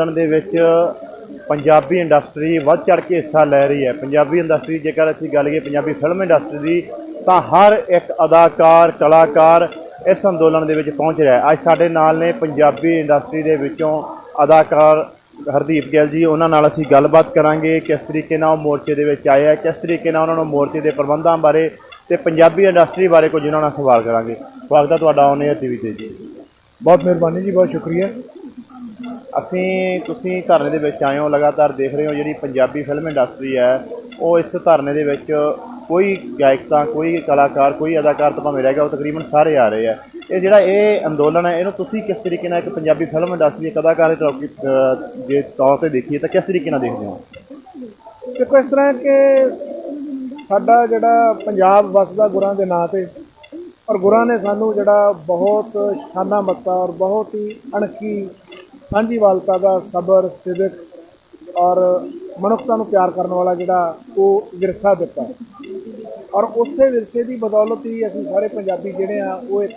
ਅੰਦੋਲਨ ਦੇ ਵਿੱਚ ਪੰਜਾਬੀ ਇੰਡਸਟਰੀ ਵੱਧ ਚੜ ਕੇ ਹਿੱਸਾ ਲੈ ਰਹੀ ਹੈ। ਪੰਜਾਬੀ ਇੰਡਸਟਰੀ ਜੇਕਰ ਅਸੀਂ ਗੱਲ ਕਰੀਏ ਪੰਜਾਬੀ ਫਿਲਮ ਇੰਡਸਟਰੀ ਦੀ, ਤਾਂ ਹਰ ਇੱਕ ਅਦਾਕਾਰ, ਕਲਾਕਾਰ ਇਸ ਅੰਦੋਲਨ ਦੇ ਵਿੱਚ ਪਹੁੰਚ ਰਿਹਾ ਹੈ। ਅੱਜ ਸਾਡੇ ਨਾਲ ਨੇ ਪੰਜਾਬੀ ਇੰਡਸਟਰੀ ਦੇ ਵਿੱਚੋਂ ਅਦਾਕਾਰ ਹਰਦੀਪ ਗਿੱਲ ਜੀ, ਉਹਨਾਂ ਨਾਲ ਅਸੀਂ ਗੱਲਬਾਤ ਕਰਾਂਗੇ ਕਿਸ ਤਰੀਕੇ ਨਾਲ ਉਹ ਮੋਰਚੇ ਦੇ ਵਿੱਚ ਆਏ ਆ, ਕਿਸ ਤਰੀਕੇ ਨਾਲ ਉਹਨਾਂ ਨੂੰ ਮੋਰਚੇ ਦੇ ਪ੍ਰਬੰਧਾਂ ਬਾਰੇ ਤੇ ਪੰਜਾਬੀ ਇੰਡਸਟਰੀ ਬਾਰੇ ਕੁਝ ਉਹਨਾਂ ਨਾਲ ਸਵਾਲ ਕਰਾਂਗੇ। ਸਵਾਗਤ ਹੈ ਤੁਹਾਡਾ ਆਨ 에ਅਰ ਟੀਵੀ ਤੇ ਜੀ। ਬਹੁਤ ਮਿਹਰਬਾਨੀ ਜੀ, ਬਹੁਤ ਸ਼ੁਕਰੀਆ। ਅਸੀਂ ਤੁਸੀਂ ਧਰਨੇ ਦੇ ਵਿੱਚ ਆਏ ਹੋ, ਲਗਾਤਾਰ ਦੇਖ ਰਹੇ ਹੋ ਜਿਹੜੀ ਪੰਜਾਬੀ ਫਿਲਮ ਇੰਡਸਟਰੀ ਹੈ, ਉਹ ਇਸ ਧਰਨੇ ਦੇ ਵਿੱਚ ਕੋਈ ਗਾਇਕ ਤਾਂ ਕੋਈ ਕਲਾਕਾਰ, ਕੋਈ ਅਦਾਕਾਰ ਤਾਂ ਭਾਵੇਂ ਰਹਿ ਗਿਆ, ਉਹ ਤਕਰੀਬਨ ਸਾਰੇ ਆ ਰਹੇ ਆ। ਇਹ ਜਿਹੜਾ ਇਹ ਅੰਦੋਲਨ ਹੈ, ਇਹਨੂੰ ਤੁਸੀਂ ਕਿਸ ਤਰੀਕੇ ਨਾਲ ਇੱਕ ਪੰਜਾਬੀ ਫਿਲਮ ਇੰਡਸਟਰੀ ਇੱਕ ਅਦਾਕਾਰ ਦੇ ਜੇ ਤੌਰ ਤੇ ਦੇਖੀਏ, ਤਾਂ ਕਿਸ ਤਰੀਕੇ ਨਾਲ ਦੇਖਦੇ ਹੋ? ਦੇਖੋ, ਇਸ ਤਰ੍ਹਾਂ ਕਿ ਸਾਡਾ ਜਿਹੜਾ ਪੰਜਾਬ ਵਸਦਾ ਗੁਰਾਂ ਦੇ ਨਾਂ ਤੇ, ਔਰ ਗੁਰਾਂ ਨੇ ਸਾਨੂੰ ਜਿਹੜਾ ਬਹੁਤ ਸ਼ਾਨਾ ਮੱਤਾ ਔਰ ਬਹੁਤ ਹੀ ਅਣਖੀ ਸਾਂਝੀਵਾਲਤਾ ਦਾ ਸਬਰ, ਸਿਦਕ ਔਰ ਮਨੁੱਖਤਾ ਨੂੰ ਪਿਆਰ ਕਰਨ ਵਾਲਾ ਜਿਹੜਾ ਉਹ ਵਿਰਸਾ ਦਿੱਤਾ। ਔਰ ਉਸੇ ਵਿਰਸੇ ਦੀ ਬਦੌਲਤ ਹੀ ਅਸੀਂ ਸਾਰੇ ਪੰਜਾਬੀ ਜਿਹੜੇ ਆ, ਉਹ ਇੱਕ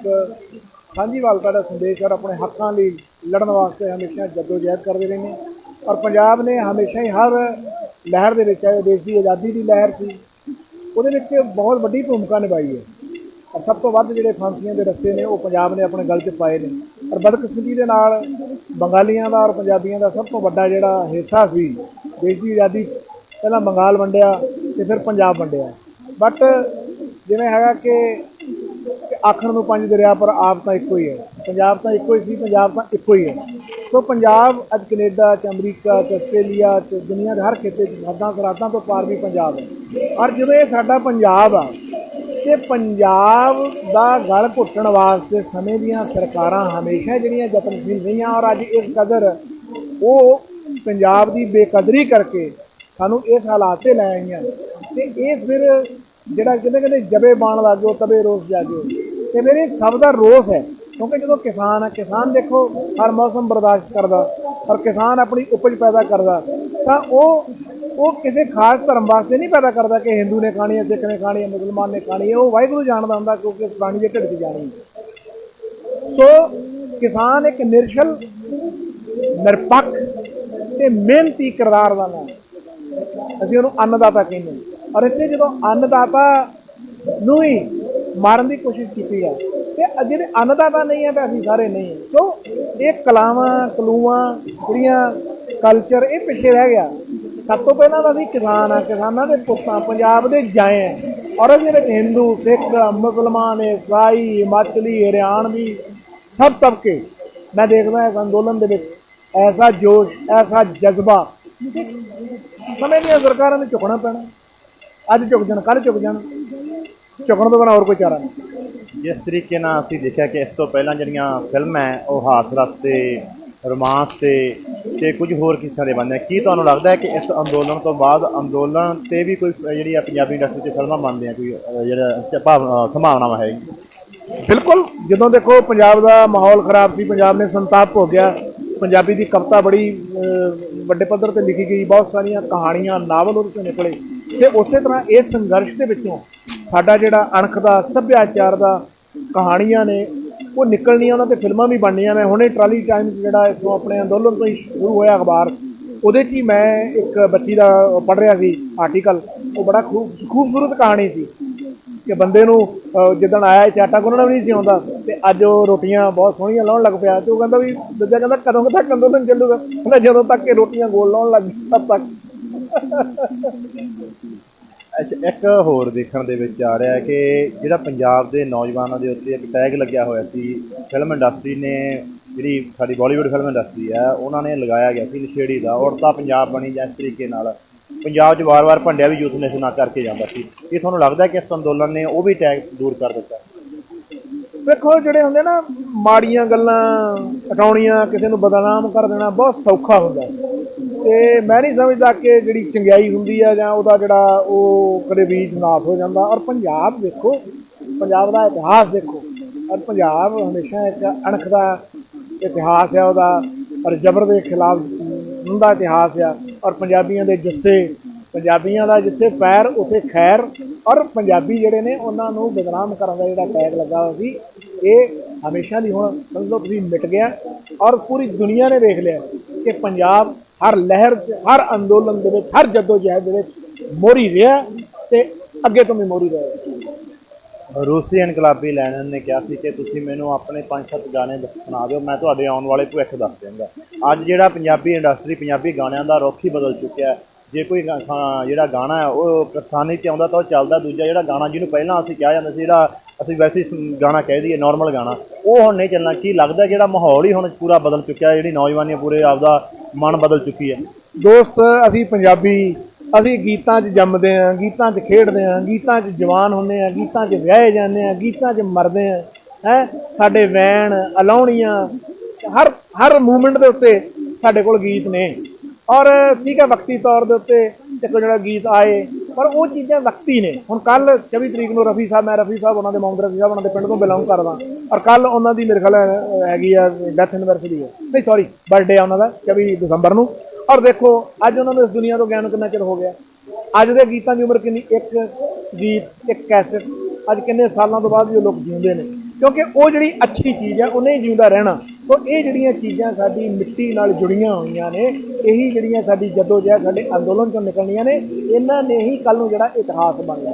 ਸਾਂਝੀਵਾਲਤਾ ਦਾ ਸੰਦੇਸ਼ ਔਰ ਆਪਣੇ ਹੱਕਾਂ ਲਈ ਲੜਨ ਵਾਸਤੇ ਹਮੇਸ਼ਾ ਜਦੋਜਹਿਦ ਕਰਦੇ ਰਹੇ ਨੇ। ਔਰ ਪੰਜਾਬ ਨੇ ਹਮੇਸ਼ਾ ਹੀ ਹਰ ਲਹਿਰ ਦੇ ਵਿੱਚ ਆਏ ਦੇਸ਼ ਦੀ ਆਜ਼ਾਦੀ ਦੀ ਲਹਿਰ ਸੀ, ਉਹਦੇ ਵਿੱਚ ਬਹੁਤ ਵੱਡੀ ਭੂਮਿਕਾ ਨਿਭਾਈ ਹੈ। ਔਰ ਸਭ ਤੋਂ ਵੱਧ ਜਿਹੜੇ ਫਾਂਸੀਆਂ ਦੇ ਰੱਸੇ ਨੇ, ਉਹ ਪੰਜਾਬ ਨੇ ਆਪਣੇ ਗਲ 'ਚ ਪਾਏ ਨੇ। ਔਰ ਬਦਕਿਸਮਤੀ ਦੇ ਨਾਲ ਬੰਗਾਲੀਆਂ ਦਾ ਔਰ ਪੰਜਾਬੀਆਂ ਦਾ ਸਭ ਤੋਂ ਵੱਡਾ ਜਿਹੜਾ ਹਿੱਸਾ ਸੀ, ਦੇਸ਼ ਦੀ ਆਜ਼ਾਦੀ 'ਚ ਪਹਿਲਾਂ ਬੰਗਾਲ ਵੰਡਿਆ ਤੇ ਫਿਰ ਪੰਜਾਬ ਵੰਡਿਆ। ਬਟ ਜਿਵੇਂ ਹੈਗਾ ਕਿ ਆਖਣ ਨੂੰ ਪੰਜ ਦਰਿਆ ਪਰ ਆਪ ਤਾਂ ਇੱਕੋ ਹੀ ਹੈ। ਪੰਜਾਬ ਤਾਂ ਇੱਕੋ ਹੀ ਸੀ, ਪੰਜਾਬ ਤਾਂ ਇੱਕੋ ਹੀ ਹੈ। ਸੋ ਪੰਜਾਬ ਅੱਜ ਕੈਨੇਡਾ ਚ ਅਮਰੀਕਾ ਚ ਆਸਟ੍ਰੇਲੀਆ ਚ ਦੁਨੀਆ ਦੇ ਹਰ ਖਿੱਤੇ ਚ ਸਾਡਾ ਸਰਾਤਾਂ ਤੋਂ ਪਾਰ ਵੀ ਪੰਜਾਬ ਹੈ। ਔਰ ਜਦੋਂ ਇਹ ਸਾਡਾ ਪੰਜਾਬ ਆ ਤੇ ਪੰਜਾਬ ਦਾ ਗਲ ਘੁੱਟਣ ਵਾਸਤੇ ਸਮੇਂ ਦੀਆਂ ਸਰਕਾਰਾਂ ਹਮੇਸ਼ਾ ਜਿਹੜੀਆਂ ਯਤਨਸ਼ੀਲ ਰਹੀਆਂ ਔਰ ਅੱਜ ਇਸ ਕਦਰ ਉਹ ਪੰਜਾਬ ਦੀ ਬੇਕਦਰੀ ਕਰਕੇ ਸਾਨੂੰ ਇਸ ਹਾਲਾਤ ਤੇ ਲੈ ਆਈਆਂ। ਤੇ ਇਹ ਫਿਰ ਜਿਹੜਾ ਕਹਿੰਦੇ ਕਹਿੰਦੇ ਜਬੇ ਬਾਣ ਲਾਗੋ ਤਬੇ ਰੋਸ ਜਾਗੋ ਤੇ ਮੇਰੇ ਸਭ ਦਾ ਰੋਸ ਹੈ। ਕਿਉਂਕਿ ਜਦੋਂ ਕਿਸਾਨ ਆ, ਕਿਸਾਨ ਦੇਖੋ, ਹਰ ਮੌਸਮ ਬਰਦਾਸ਼ਤ ਕਰਦਾ ਔਰ ਕਿਸਾਨ ਆਪਣੀ ਉਪਜ ਪੈਦਾ ਕਰਦਾ, ਤਾਂ ਉਹ ਉਹ ਕਿਸੇ ਖਾਸ ਧਰਮ ਵਾਸਤੇ ਨਹੀਂ ਪੈਦਾ ਕਰਦਾ ਕਿ ਹਿੰਦੂ ਨੇ ਖਾਣੀ ਹੈ, ਸਿੱਖ ਨੇ ਖਾਣੀ ਹੈ, ਮੁਸਲਮਾਨ ਨੇ ਖਾਣੀ ਹੈ, ਉਹ ਵਾਹਿਗੁਰੂ ਜਾਣਦਾ ਹੁੰਦਾ ਕਿਉਂਕਿ ਪ੍ਰਾਣੀ ਦੇ ਢਿੱਡ 'ਚ ਜਾਣੀ ਸੋ ਕਿਸਾਨ ਇੱਕ ਨਿਰਸ਼ਲ, ਨਿਰਪੱਖ ਤੇ ਮਿਹਨਤੀ ਕਿਰਦਾਰ ਦਾ ਨਾਮ ਅਸੀਂ ਉਹਨੂੰ ਅੰਨਦਾਤਾ ਕਹਿੰਦੇ ਹਾਂ। ਔਰ ਇੱਥੇ ਜਦੋਂ ਅੰਨਦਾਤਾ ਨੂੰ ਹੀ ਮਾਰਨ ਦੀ ਕੋਸ਼ਿਸ਼ ਕੀਤੀ ਹੈ ਤੇ ਜਿਹੜੇ ਅੰਨਦਾਤਾ ਨਹੀਂ ਹੈ ਤਾਂ ਅਸੀਂ ਸਾਰੇ ਨਹੀਂ ਹਾਂ ਕਿਉਂ? ਇਹ ਕਲਾਵਾਂ, ਕਲੂਆਂ ਜਿਹੜੀਆਂ ਕਲਚਰ ਇਹ ਪਿੱਛੇ ਰਹਿ ਗਿਆ। ਸਭ ਤੋਂ ਪਹਿਲਾਂ ਤਾਂ ਅਸੀਂ ਕਿਸਾਨ ਆ, ਕਿਸਾਨਾਂ ਦੇ ਪੁੱਤਾਂ, ਪੰਜਾਬ ਦੇ ਜਾਏ ਆ। ਔਰ ਇਹਦੇ ਵਿੱਚ ਹਿੰਦੂ, ਸਿੱਖ, ਮੁਸਲਮਾਨ ਈਸਾਈ ਹਿਮਾਚਲੀ ਹਰਿਆਣਵੀ, ਸਭ ਤਬਕੇ। ਮੈਂ ਦੇਖਦਾ ਇਸ ਅੰਦੋਲਨ ਦੇ ਵਿੱਚ ਐਸਾ ਜੋਸ਼, ਐਸਾ ਜਜ਼ਬਾ। ਕਿ ਸਮੇਂ ਦੀਆਂ ਸਰਕਾਰਾਂ ਨੂੰ ਝੁਕਣਾ ਪੈਣਾ। ਅੱਜ ਝੁਕ ਜਾਣ ਕੱਲ ਝੁਕ ਜਾਣ। ਝੁਕਣ ਤੋਂ ਬਿਨਾਂ ਹੋਰ ਕੋਈ ਚਾਰਾ ਨਹੀਂ। ਜਿਸ ਤਰੀਕੇ ਨਾਲ ਅਸੀਂ ਦੇਖਿਆ ਕਿ ਇਸ ਤੋਂ ਪਹਿਲਾਂ ਜਿਹੜੀਆਂ ਫਿਲਮਾਂ ਉਹ ਹਾਸ ਰਸ ਰੋਮਾਂਸ ਤੇ ਤੇ ਕੁਝ ਹੋਰ ਕਿੱਸਿਆਂ ਦੇ ਬਣਦੇ ਆ। ਕੀ ਤੁਹਾਨੂੰ ਲੱਗਦਾ ਹੈ ਕਿ ਇਸ ਅੰਦੋਲਨ ਤੋਂ ਬਾਅਦ ਅੰਦੋਲਨ ਤੇ ਵੀ ਕੋਈ, ਜਿਹੜੀ ਆ ਪੰਜਾਬੀ ਇੰਡਸਟਰੀ 'ਚ ਫਿਲਮਾਂ ਬਣਦੀਆਂ, ਕੋਈ ਜਿਹੜਾ ਭਾਵਨਾ ਸੰਭਾਵਨਾਵਾਂ ਹੈ ਬਿਲਕੁਲ, ਜਦੋਂ ਦੇਖੋ ਪੰਜਾਬ ਦਾ ਮਾਹੌਲ ਖਰਾਬ ਸੀ, ਪੰਜਾਬ ਨੇ ਸੰਤਾਪ ਹੋ ਗਿਆ, ਪੰਜਾਬੀ ਦੀ ਕਵਿਤਾ ਬੜੀ ਵੱਡੇ ਪੱਧਰ ਤੇ ਲਿਖੀ ਗਈ, ਬਹੁਤ ਸਾਰੀਆਂ ਕਹਾਣੀਆਂ, ਨਾਵਲ ਉਹਦੇ ਚੋਂ ਨਿਕਲੇ। ਤੇ ਉਸੇ ਤਰ੍ਹਾਂ ਇਸ ਸੰਘਰਸ਼ ਦੇ ਵਿੱਚੋਂ ਸਾਡਾ ਜਿਹੜਾ ਅਣਖ ਦਾ ਸੱਭਿਆਚਾਰ ਦਾ ਕਹਾਣੀਆਂ ਨੇ ਉਹ ਨਿਕਲਣੀਆਂ, ਉਹਨਾਂ ਤੇ ਫਿਲਮਾਂ ਵੀ ਬਣਨੀਆਂ ਮੈਂ ਹੁਣੇ ਟਰਾਲੀ ਟਾਈਮ ਜਿਹੜਾ ਇਥੋਂ ਆਪਣੇ ਅੰਦੋਲਨ ਤੋਂ ਹੀ ਸ਼ੁਰੂ ਹੋਇਆ ਅਖਬਾਰ, ਉਹਦੇ 'ਚ ਹੀ ਮੈਂ ਇੱਕ ਬੱਚੀ ਦਾ ਪੜ੍ਹ ਰਿਹਾ ਸੀ ਆਰਟੀਕਲ ਉਹ ਬੜਾ ਖੂਬ, ਖੂਬਸੂਰਤ ਕਹਾਣੀ ਸੀ ਕਿ ਬੰਦੇ ਨੂੰ ਜਿੱਦਣ ਆਇਆ ਇਹ ਆਟਾ ਗੁੰਨਣਾ ਵੀ ਨਹੀਂ ਸੀ ਆਉਂਦਾ ਤੇ ਅੱਜ ਉਹ ਰੋਟੀਆਂ ਬਹੁਤ ਸੋਹਣੀਆਂ ਲਾਉਣ ਲੱਗ ਪਿਆ ਤੇ ਉਹ ਕਹਿੰਦਾ ਵੀ, ਦੂਜਾ ਕਹਿੰਦਾ ਕਦੋਂ ਤੱਕ ਅੰਦੋਲਨ ਚੱਲੂਗਾ? ਕਹਿੰਦਾ ਜਦੋਂ ਤੱਕ ਇਹ ਰੋਟੀਆਂ ਗੋਲ ਲਾਉਣ ਲੱਗ ਗਈ ਤਦ ਤੱਕ। ਅੱਛਾ, ਇੱਕ ਹੋਰ ਦੇਖਣ ਦੇ ਵਿੱਚ ਆ ਰਿਹਾ ਹੈ ਕਿ ਜਿਹੜਾ ਪੰਜਾਬ ਦੇ ਨੌਜਵਾਨਾਂ ਦੇ ਉੱਤੇ ਇੱਕ ਟੈਗ ਲੱਗਿਆ ਹੋਇਆ ਸੀ ਫਿਲਮ ਇੰਡਸਟਰੀ ਨੇ ਜਿਹੜੀ ਸਾਡੀ ਬਾਲੀਵੁੱਡ ਫਿਲਮ ਇੰਡਸਟਰੀ ਹੈ, ਉਹਨਾਂ ਨੇ ਲਗਾਇਆ ਗਿਆ ਸੀ ਨਸ਼ੇੜੀ ਦਾ ਔਰਤਾਂ ਪੰਜਾਬ ਬਣੀ ਜਾਂ ਇਸ ਤਰੀਕੇ ਨਾਲ। ਪੰਜਾਬ 'ਚ ਵਾਰ-ਵਾਰ ਭੰਡਿਆ ਵੀ ਯੂਥ ਨੇ ਸੁਣਾ ਕਰਕੇ ਜਾਂਦਾ ਸੀ। ਇਹ ਤੁਹਾਨੂੰ ਲੱਗਦਾ ਕਿ ਇਸ ਅੰਦੋਲਨ ਨੇ ਉਹ ਵੀ ਟੈਗ ਦੂਰ ਕਰ ਦਿੱਤਾ? ਵੇਖੋ ਜਿਹੜੇ ਹੁੰਦੇ ਨਾ ਮਾੜੀਆਂ ਗੱਲਾਂ, ਹਟਾਉਣੀਆਂ, ਕਿਸੇ ਨੂੰ ਬਦਨਾਮ ਕਰ ਦੇਣਾ ਬਹੁਤ ਸੌਖਾ ਹੁੰਦਾ। ਤੇ ਮੈਂ ਨਹੀਂ ਸਮਝਦਾ ਕਿ ਜਿਹੜੀ ਚੰਗਿਆਈ ਹੁੰਦੀ ਆ ਜਾਂ ਉਹਦਾ ਜਿਹੜਾ ਉਹ ਕਦੇ ਬੀਜ ਨਾਸ ਹੋ ਜਾਂਦਾ। ਔਰ ਪੰਜਾਬ ਦੇਖੋ, ਪੰਜਾਬ ਦਾ ਇਤਿਹਾਸ ਦੇਖੋ। ਔਰ ਪੰਜਾਬ ਹਮੇਸ਼ਾ ਇੱਕ ਅਣਖ ਦਾ ਇਤਿਹਾਸ ਆ ਉਹਦਾ। ਔਰ ਜ਼ਬਰ ਦੇ ਖਿਲਾਫ ਹੁੰਦਾ ਇਤਿਹਾਸ ਆ। ਔਰ ਪੰਜਾਬੀਆਂ ਦੇ ਜੱਸੇ, ਪੰਜਾਬੀਆਂ ਦਾ ਜਿੱਥੇ ਪੈਰ, ਉੱਥੇ ਖੈਰ। ਔਰ ਪੰਜਾਬੀ ਜਿਹੜੇ ਨੇ, ਉਹਨਾਂ ਨੂੰ ਬਦਨਾਮ ਕਰਨ ਦਾ ਜਿਹੜਾ ਟੈਗ ਲੱਗਾ ਹੋਇਆ ਸੀ, ਇਹ ਹਮੇਸ਼ਾ ਦੀ ਹੁਣ ਸਮਝ ਲਓ ਤੁਸੀਂ ਮਿਟ ਗਿਆ। ਔਰ ਪੂਰੀ ਦੁਨੀਆ ਨੇ ਵੇਖ ਲਿਆ ਕਿ ਪੰਜਾਬ ਹਰ ਲਹਿਰ 'ਚ ਹਰ ਅੰਦੋਲਨ ਦੇ ਵਿੱਚ ਹਰ ਜਦੋਜਹਿਦ ਦੇ ਵਿੱਚ ਮੋਰੀ ਰਿਹਾ ਤੇ ਅੱਗੇ ਤੋਂ ਵੀ ਮੋਰੀ ਰਹੇਗਾ ਰੂਸੀ ਇਨਕਲਾਬੀ ਲੈਣਨ ਨੇ ਕਿਹਾ ਸੀ ਕਿ ਤੁਸੀਂ ਮੈਨੂੰ ਆਪਣੇ ਪੰਜ ਸੱਤ ਗਾਣੇ ਸੁਣਾ ਦਿਓ ਮੈਂ ਤੁਹਾਡੇ ਆਉਣ ਵਾਲੇ ਭਵਿੱਖ ਦੱਸ ਦਿਆਂਗਾ। ਅੱਜ ਜਿਹੜਾ ਪੰਜਾਬੀ ਇੰਡਸਟਰੀ ਪੰਜਾਬੀ ਗਾਣਿਆਂ ਦਾ ਰੁੱਖ ਹੀ ਬਦਲ ਚੁੱਕਿਆ ਹੈ। ਜੇ ਕੋਈ ਗਾ- ਹਾਂ, ਜਿਹੜਾ ਗਾਣਾ ਹੈ ਉਹ ਪ੍ਰਸਥਾਨੀ 'ਤੇ ਆਉਂਦਾ ਤਾਂ ਉਹ ਚੱਲਦਾ ਦੂਜਾ ਜਿਹੜਾ ਗਾਣਾ ਜਿਹਨੂੰ ਪਹਿਲਾਂ ਅਸੀਂ ਕਿਹਾ ਜਾਂਦਾ ਸੀ ਜਿਹੜਾ ਅਸੀਂ ਵੈਸੇ ਗਾਣਾ ਕਹਿ ਦਈਏ ਨਾਰਮਲ ਗਾਣਾ ਉਹ ਹੁਣ ਨਹੀਂ ਚੱਲਣਾ। ਕੀ ਲੱਗਦਾ ਜਿਹੜਾ ਮਾਹੌਲ ਹੀ ਹੁਣ ਪੂਰਾ ਬਦਲ ਚੁੱਕਿਆ ਜਿਹੜੀ ਨੌਜਵਾਨੀ ਪੂਰੇ ਆਪਦਾ ਮਨ ਬਦਲ ਚੁੱਕੀ ਹੈ। ਦੋਸਤ, ਅਸੀਂ ਪੰਜਾਬੀ, ਅਸੀਂ ਗੀਤਾਂ 'ਚ ਜੰਮਦੇ ਆਂ ਗੀਤਾਂ 'ਚ ਖੇਡਦੇ ਆਂ ਗੀਤਾਂ 'ਚ ਜਵਾਨ ਹੁੰਦੇ ਆਂ ਗੀਤਾਂ 'ਚ ਵਿਆਹੇ ਜਾਂਦੇ ਆਂ ਗੀਤਾਂ 'ਚ ਮਰਦੇ ਆਂ ਹੈ? ਸਾਡੇ ਵੈਣ, ਅਲਾਉਣੀਆਂ, ਹਰ ਹਰ ਮੂਵਮੈਂਟ ਦੇ ਉੱਤੇ ਸਾਡੇ ਕੋਲ ਗੀਤ ਨੇ। ਔਰ ਠੀਕ ਹੈ, ਵਕਤੀ ਤੌਰ ਦੇ ਉੱਤੇ ਦੇਖੋ ਜਿਹੜਾ ਗੀਤ ਆਏ ਪਰ ਉਹ ਚੀਜ਼ਾਂ ਵਕਤੀ ਨੇ। ਹੁਣ ਕੱਲ 24 ਤਰੀਕ ਨੂੰ ਰਫੀ ਸਾਹਿਬ, ਮੈਂ ਰਫੀ ਸਾਹਿਬ, ਉਹਨਾਂ ਦੇ ਮੌਂਦ ਰਫੀ ਸਾਹਿਬ, ਉਹਨਾਂ ਦੇ ਪਿੰਡ ਤੋਂ ਬਿਲੋਂਗ ਕਰਦਾ। ਔਰ ਕੱਲ ਉਹਨਾਂ ਦੀ ਮੇਰੇ ਖਿਆਲ ਹੈਗੀ ਆ ਡੈਥ ਐਨਵਰਸਰੀ ਹੈ। ਨਹੀਂ ਸੌਰੀ ਬਰਥਡੇ ਆ ਉਹਨਾਂ ਦਾ 24 ਦਸੰਬਰ ਨੂੰ। ਔਰ ਦੇਖੋ, ਅੱਜ ਉਹਨਾਂ ਨੂੰ ਇਸ ਦੁਨੀਆ ਤੋਂ ਗਿਆਨ ਕਿੰਨਾ ਚਿਰ ਹੋ ਗਿਆ? ਅੱਜ ਦੇ ਗੀਤਾਂ ਦੀ ਉਮਰ ਕਿੰਨੀ? ਇੱਕ ਗੀਤ, ਇੱਕ ਕੈਸਟ ਅੱਜ ਕਿੰਨੇ ਸਾਲਾਂ ਤੋਂ ਬਾਅਦ ਵੀ ਉਹ ਲੋਕ ਜਿਉਂਦੇ ਨੇ? ਕਿਉਂਕਿ ਉਹ ਜਿਹੜੀ ਅੱਛੀ ਚੀਜ਼ ਹੈ, ਉਹਨੇ ਹੀ ਜਿਉਂਦਾ ਰਹਿਣਾ। ਸੋ ਇਹ ਜਿਹੜੀਆਂ ਚੀਜ਼ਾਂ ਸਾਡੀ ਮਿੱਟੀ ਨਾਲ ਜੁੜੀਆਂ ਹੋਈਆਂ ਨੇ ਇਹੀ ਜਿਹੜੀਆਂ ਸਾਡੀ ਜਦੋਜਹਿਦ ਸਾਡੇ ਅੰਦੋਲਨ ਚੋਂ ਨਿਕਲਣੀਆਂ ਨੇ ਇਹਨਾਂ ਨੇ ਹੀ ਕੱਲ ਨੂੰ ਜਿਹੜਾ ਇਤਿਹਾਸ ਬਣਨਾ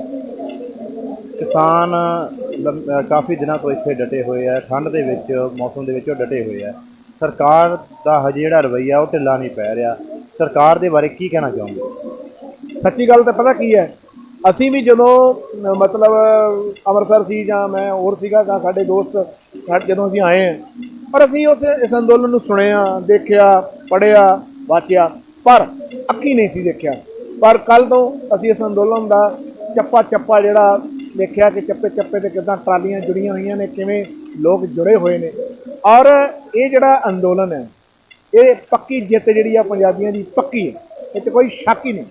ਕਿਸਾਨ ਕਾਫੀ ਦਿਨਾਂ ਤੋਂ ਇੱਥੇ ਡਟੇ ਹੋਏ ਆ ਠੰਡ ਦੇ ਵਿੱਚ ਮੌਸਮ ਦੇ ਵਿੱਚ ਉਹ ਡਟੇ ਹੋਏ ਆ। ਸਰਕਾਰ ਦਾ ਹਜੇ ਜਿਹੜਾ ਰਵੱਈਆ ਉਹ ਢਿੱਲਾ ਨਹੀਂ ਪੈ ਰਿਹਾ। ਸਰਕਾਰ ਦੇ ਬਾਰੇ ਕੀ ਕਹਿਣਾ ਚਾਹੋਗੇ? ਸੱਚੀ ਗੱਲ ਤਾਂ ਪਤਾ ਕੀ ਹੈ? ਅਸੀਂ ਵੀ ਜਦੋਂ ਮਤਲਬ ਅੰਮ੍ਰਿਤਸਰ ਸੀ ਜਾਂ ਮੈਂ ਹੋਰ ਸੀਗਾ ਜਾਂ ਸਾਡੇ ਦੋਸਤ ਜਦੋਂ ਅਸੀਂ ਆਏ ਪਰ ਅਸੀਂ ਉਸ ਇਸ ਅੰਦੋਲਨ ਨੂੰ ਸੁਣਿਆ ਦੇਖਿਆ ਪੜਿਆ ਵਾਚਿਆ ਪਰ ਅੱਖੀ ਨਹੀਂ ਸੀ ਦੇਖਿਆ। ਪਰ ਕੱਲ ਤੋਂ ਅਸੀਂ ਇਸ ਅੰਦੋਲਨ ਦਾ ਚੱਪਾ ਚੱਪਾ ਜਿਹੜਾ ਦੇਖਿਆ ਕਿ ਚੱਪੇ ਚੱਪੇ ਤੇ ਕਿਦਾਂ ਟਰਾਲੀਆਂ ਜੁੜੀਆਂ ਹੋਈਆਂ ਨੇ ਕਿਵੇਂ ਲੋਕ ਜੁੜੇ ਹੋਏ ਨੇ। ਔਰ ਇਹ ਜਿਹੜਾ ਅੰਦੋਲਨ ਹੈ ਇਹ ਪੱਕੀ ਜਿੱਤ ਜਿਹੜੀ ਆ ਪੰਜਾਬੀਆਂ ਦੀ ਪੱਕੀ ਹੈ। ਇਹ 'ਚ ਕੋਈ ਸ਼ੱਕ ਹੀ ਨਹੀਂ।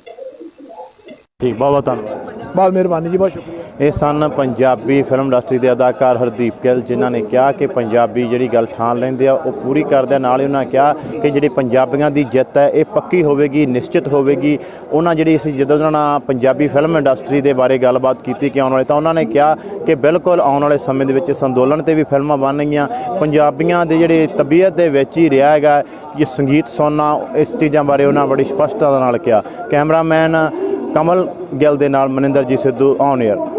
ਠੀਕ ਬਹੁਤ ਬਹੁਤ ਧੰਨਵਾਦ। ਬਹੁਤ ਮਿਹਰਬਾਨੀ ਜੀ ਬਹੁਤ ਸ਼ੁਕਰੀਆ। ਇਹ ਸਨ ਪੰਜਾਬੀ ਫਿਲਮ ਇੰਡਸਟਰੀ ਦੇ ਅਦਾਕਾਰ ਹਰਦੀਪ ਗਿੱਲ, ਜਿਨ੍ਹਾਂ ਨੇ ਕਿਹਾ ਕਿ ਪੰਜਾਬੀ ਜਿਹੜੀ ਗੱਲ ਠਾਣ ਲੈਂਦੇ ਆ, ਉਹ ਪੂਰੀ ਕਰਦੇ ਆ ਨਾਲ ਹੀ ਉਹਨਾਂ ਕਿਹਾ ਕਿ ਜਿਹੜੀ ਪੰਜਾਬੀਆਂ ਦੀ ਜਿੱਤ ਹੈ, ਇਹ ਪੱਕੀ ਹੋਵੇਗੀ, ਨਿਸ਼ਚਿਤ ਹੋਵੇਗੀ। ਉਹਨਾਂ ਜਿਹੜੀ ਅਸੀਂ ਜਦੋਂ ਉਹਨਾਂ ਨਾਲ ਪੰਜਾਬੀ ਫਿਲਮ ਇੰਡਸਟਰੀ ਦੇ ਬਾਰੇ ਗੱਲਬਾਤ ਕੀਤੀ ਕਿ ਆਉਣ ਵਾਲੇ, ਤਾਂ ਉਹਨਾਂ ਨੇ ਕਿਹਾ ਕਿ ਬਿਲਕੁਲ ਆਉਣ ਵਾਲੇ ਸਮੇਂ ਦੇ ਵਿੱਚ ਇਸ ਅੰਦੋਲਨ ਤੇ ਵੀ ਫਿਲਮਾਂ ਬਣਨਗੀਆਂ ਪੰਜਾਬੀਆਂ ਦੇ ਜਿਹੜੇ ਤਬੀਅਤ ਦੇ ਵਿੱਚ ਹੀ ਰਿਹਾ ਹੈਗਾ ਕਿ ਸੰਗੀਤ ਸੁਣਨਾ, ਇਸ ਚੀਜ਼ਾਂ ਬਾਰੇ ਉਹਨਾਂ ਬੜੀ ਸਪਸ਼ਟਤਾ ਨਾਲ ਕਿਹਾ। ਕੈਮਰਾਮੈਨ ਕਮਲ ਗਿੱਲ ਦੇ ਨਾਲ ਮਨਿੰਦਰ ਜੀ ਸਿੱਧੂ, ਔਨ 에ਅਰ